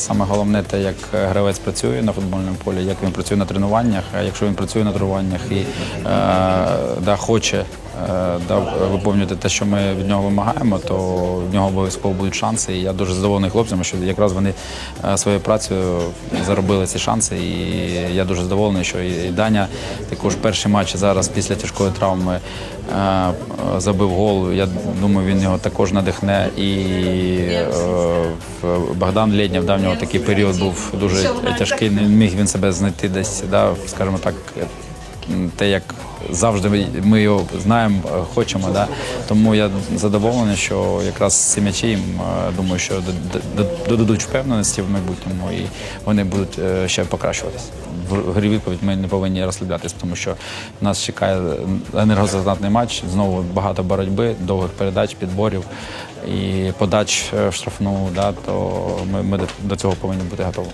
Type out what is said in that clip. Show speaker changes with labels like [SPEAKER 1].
[SPEAKER 1] Саме головне те, як гравець працює на футбольному полі, як він працює на тренуваннях. Якщо він працює на тренуваннях і е, да, хоче е, да, виповнювати те, що ми від нього вимагаємо, то в нього обов'язково будуть шанси. І я дуже задоволений хлопцями, що якраз вони е, своєю працею заробили ці шанси. І я дуже задоволений, що і Даня також перший матч зараз після тяжкої травми е, забив гол. Я думаю, він його також надихне. І Богдан Лєднєв, да, нього такий період був дуже тяжкий. Не міг він себе знайти десь, да, скажімо так, те, як завжди ми- його знаємо, е, хочемо. Да. Тому я задоволений, що якраз ці м'ячі їм е, думаю, що додадуть впевненості в майбутньому і вони будуть е, ще покращуватися. В грі відповідь ми не повинні розслаблятися, тому що нас чекає енергозатратний матч. Знову багато боротьби, довгих передач, підборів і подач е, в штрафну. Да, то ми, ми до цього повинні бути готові.